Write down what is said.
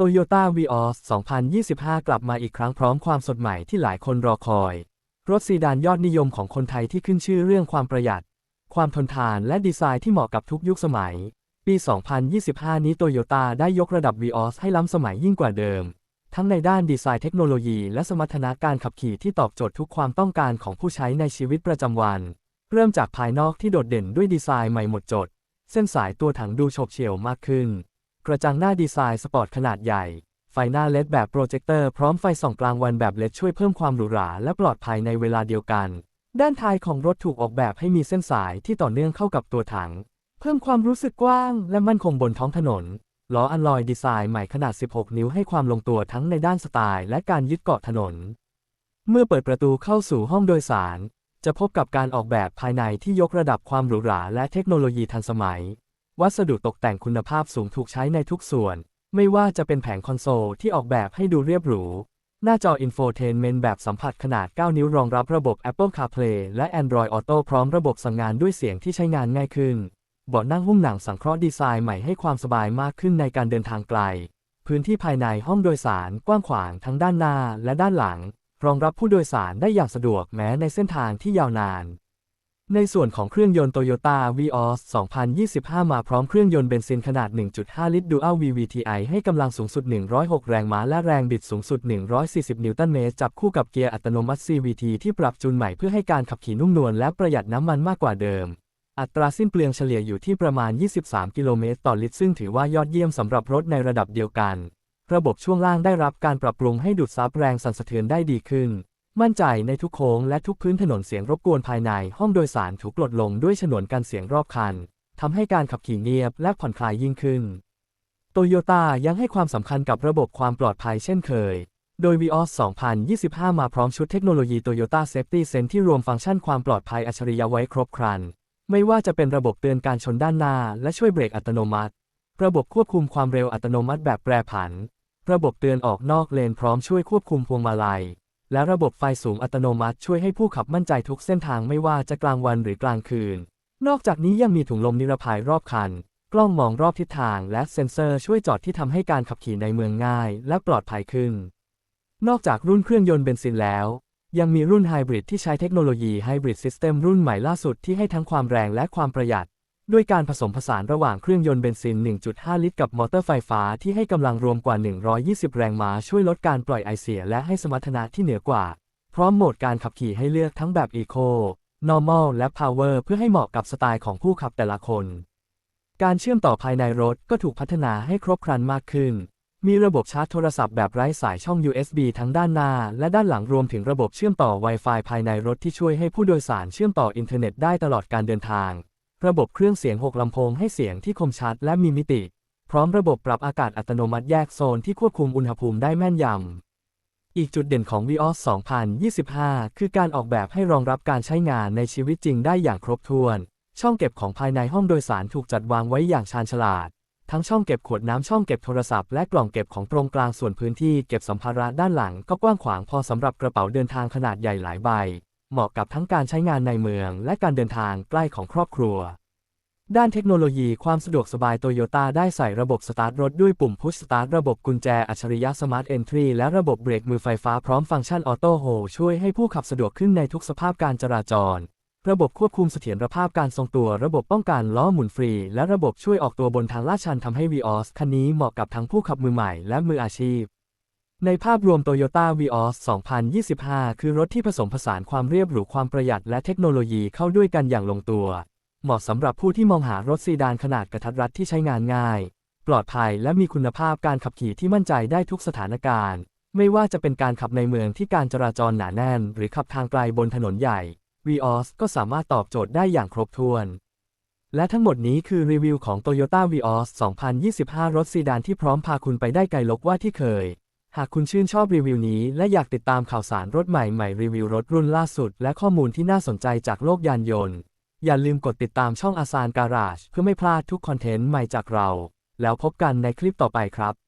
Toyota Vios 2025 กลับมาอีกครั้งพร้อมความสดใหม่ที่หลายคนรอคอย รถซีดานยอดนิยมของคนไทยที่ขึ้นชื่อเรื่องความประหยัด ความทนทานและดีไซน์ที่เหมาะกับทุกยุคสมัย ปี 2025 นี้ Toyota ได้ยกระดับ Vios ให้ล้ำสมัยยิ่งกว่าเดิม ทั้งในด้านดีไซน์เทคโนโลยีและสมรรถนะการขับขี่ที่ตอบโจทย์ทุกความต้องการของผู้ใช้ในชีวิตประจำวัน เริ่มจากภายนอกที่โดดเด่นด้วยดีไซน์ใหม่หมดจด เส้นสายตัวถังดูโฉบเฉี่ยวมากขึ้น กระจังหน้าดีไซน์สปอร์ตขนาดใหญ่ ไฟหน้าเลดแบบโปรเจคเตอร์พร้อมไฟส่องกลางวันแบบเลดช่วยเพิ่มความหรูหราและปลอดภัยในเวลาเดียวกัน ด้านท้ายของรถถูกออกแบบให้มีเส้นสายที่ต่อเนื่องเข้ากับตัวถัง เพิ่มความรู้สึกกว้างและมั่นคงบนท้องถนน ล้ออัลลอยดีไซน์ใหม่ขนาด 16 นิ้วให้ความลงตัวทั้งในด้านสไตล์และการยึดเกาะถนน เมื่อเปิดประตูเข้าสู่ห้องโดยสาร จะพบกับการออกแบบภายในที่ยกระดับความหรูหราและเทคโนโลยีทันสมัย วัสดุตกแต่งคุณภาพสูงถูกใช้ในทุกส่วน ไม่ว่าจะเป็นแผงคอนโซลที่ออกแบบให้ดูเรียบหรู หน้าจออินโฟเทนเมนต์แบบสัมผัสขนาด 9 นิ้วรองรับระบบ Apple CarPlay และ Android Auto พร้อมระบบสั่งงานด้วยเสียงที่ใช้งานง่ายขึ้นเบาะนั่งหุ้มหนังสังเคราะห์ดีไซน์ใหม่ให้ความสบายมากขึ้นในการเดินทางไกล พื้นที่ภายในห้องโดยสารกว้างขวางทั้งด้านหน้าและด้านหลัง รองรับผู้โดยสารได้อย่างสะดวกแม้ในเส้นทางที่ยาวนาน ในส่วนของเครื่องยนต์ Toyota Vios 2025 มาพร้อมเครื่องยนต์เบนซินขนาด 1.5 ลิตร Dual VVTi ให้กำลังสูงสุด 106 แรงม้าและแรงบิดสูงสุด 140 นิวตันเมตร จับคู่กับเกียร์อัตโนมัติ CVT ที่ปรับจูนใหม่เพื่อให้การขับขี่นุ่มนวลและประหยัดน้ำมันมากกว่าเดิม อัตราสิ้นเปลืองเฉลี่ยอยู่ที่ประมาณ 23 กิโลเมตรต่อลิตร ซึ่งถือว่ายอดเยี่ยมสำหรับรถในระดับเดียวกัน ระบบช่วงล่างได้รับการปรับปรุงให้ดูดซับแรงสั่นสะเทือนได้ดีขึ้น มั่นใจในทุกโค้งและทุกพื้นถนนเสียงรบกวนภายในห้องโดยสารถูกลดลงด้วยฉนวนกันเสียงรอบคันทำให้การขับขี่เงียบและผ่อนคลายยิ่งขึ้น โตโยต้ายังให้ความสำคัญกับระบบความปลอดภัยเช่นเคย โดย Vios 2025 มาพร้อมชุดเทคโนโลยี Toyota Safety Sense ที่รวมฟังก์ชันความปลอดภัยอัจฉริยะไว้ครบครัน ไม่ว่าจะเป็นระบบเตือนการชนด้านหน้า และช่วยเบรกอัตโนมัติ ระบบควบคุมความเร็วอัตโนมัติแบบแปรผัน ระบบเตือนออกนอกเลนพร้อมช่วยควบคุมพวงมาลัย และระบบไฟสูงอัตโนมัติช่วยให้ผู้ขับมั่นใจทุกเส้นทางไม่ว่าจะกลางวันหรือกลางคืน นอกจากนี้ยังมีถุงลมนิรภัยรอบคัน กล้องมองรอบทิศทางและเซ็นเซอร์ช่วยจอดที่ทำให้การขับขี่ในเมืองง่ายและปลอดภัยขึ้น นอกจากรุ่นเครื่องยนต์เบนซินแล้ว ยังมีรุ่นไฮบริดที่ใช้เทคโนโลยีไฮบริดซิสเต็มรุ่นใหม่ล่าสุดที่ให้ทั้งความแรงและความประหยัด ด้วยการผสมผสานระหว่างเครื่องยนต์เบนซิน 1.5 ลิตร กับมอเตอร์ไฟฟ้าที่ให้กำลังรวมกว่า 120 แรงม้าช่วยลดการปล่อยไอเสียและให้สมรรถนะที่เหนือกว่า พร้อมโหมดการขับขี่ให้เลือกทั้งแบบ Eco Normal และ Power เพื่อให้เหมาะกับสไตล์ของผู้ขับแต่ละคน การเชื่อมต่อภายในรถก็ถูกพัฒนาให้ครบครันมากขึ้น มีระบบชาร์จโทรศัพท์แบบไร้สายช่อง USB ทั้งด้านหน้า และด้านหลังรวมถึงระบบเชื่อมต่อ Wi-Fi ภายในรถที่ช่วยให้ผู้โดยสารเชื่อมต่ออินเทอร์เน็ตได้ตลอดการเดินทาง ระบบเครื่องเสียง 6 ลำโพงให้เสียงที่คมชัดและมีมิติ พร้อมระบบปรับอากาศอัตโนมัติแยกโซนที่ควบคุมอุณหภูมิได้แม่นยำ อีกจุดเด่นของ Vios 2025 คือการออกแบบให้รองรับการใช้งานในชีวิตจริงได้อย่างครบถ้วน ช่องเก็บของภายในห้องโดยสารถูกจัดวางไว้อย่างชาญฉลาด ทั้งช่องเก็บขวดน้ำช่องเก็บโทรศัพท์และกล่องเก็บของตรงกลางส่วนพื้นที่เก็บสัมภาระด้านหลัง ก็กว้างขวางพอสำหรับกระเป๋าเดินทางขนาดใหญ่หลายใบ เหมาะกับทั้งการใช้งานในเมืองและการเดินทางใกล้ของครอบครัว ด้านเทคโนโลยีความสะดวกสบายโตโยต้าได้ใส่ระบบสตาร์ทรถด้วยปุ่มพุชสตาร์ทระบบกุญแจอัจฉริยะสมาร์ทเอนทรีและระบบเบรกมือไฟฟ้าพร้อมฟังก์ชันออโต้โฮช่วยให้ผู้ขับสะดวกขึ้นในทุกสภาพการจราจร ระบบควบคุมเสถียรภาพการทรงตัว ระบบป้องกันล้อหมุนฟรี และระบบช่วยออกตัวบนทางลาดชันทำให้ Vios คันนี้เหมาะกับทั้งผู้ขับมือใหม่และมืออาชีพ ในภาพรวม Toyota Vios 2025 คือรถที่ผสมผสานความเรียบหรูความประหยัดและเทคโนโลยีเข้าด้วยกันอย่างลงตัว เหมาะสำหรับผู้ที่มองหารถซีดานขนาดกระทัดรัดที่ใช้งานง่าย ปลอดภัยและมีคุณภาพการขับขี่ที่มั่นใจได้ทุกสถานการณ์ ไม่ว่าจะเป็นการขับในเมืองที่การจราจรหนาแน่น หรือขับทางไกลบนถนนใหญ่ Vios ก็สามารถตอบโจทย์ได้อย่างครบถ้วน และทั้งหมดนี้คือรีวิวของ Toyota Vios 2025 รถซีดานที่พร้อมพาคุณไปได้ไกลลกว่าที่เคย หากคุณชื่นชอบรีวิวนี้ และอยากติดตามข่าวสารรถใหม่ใหม่รีวิวรถรุ่นล่าสุด และข้อมูลที่น่าสนใจจากโลกยานยนต์ อย่าลืมกดติดตามช่องอาซานการาชเพื่อไม่พลาดทุกคอนเทนต์ใหม่จากเรา แล้วพบกันในคลิปต่อไปครับ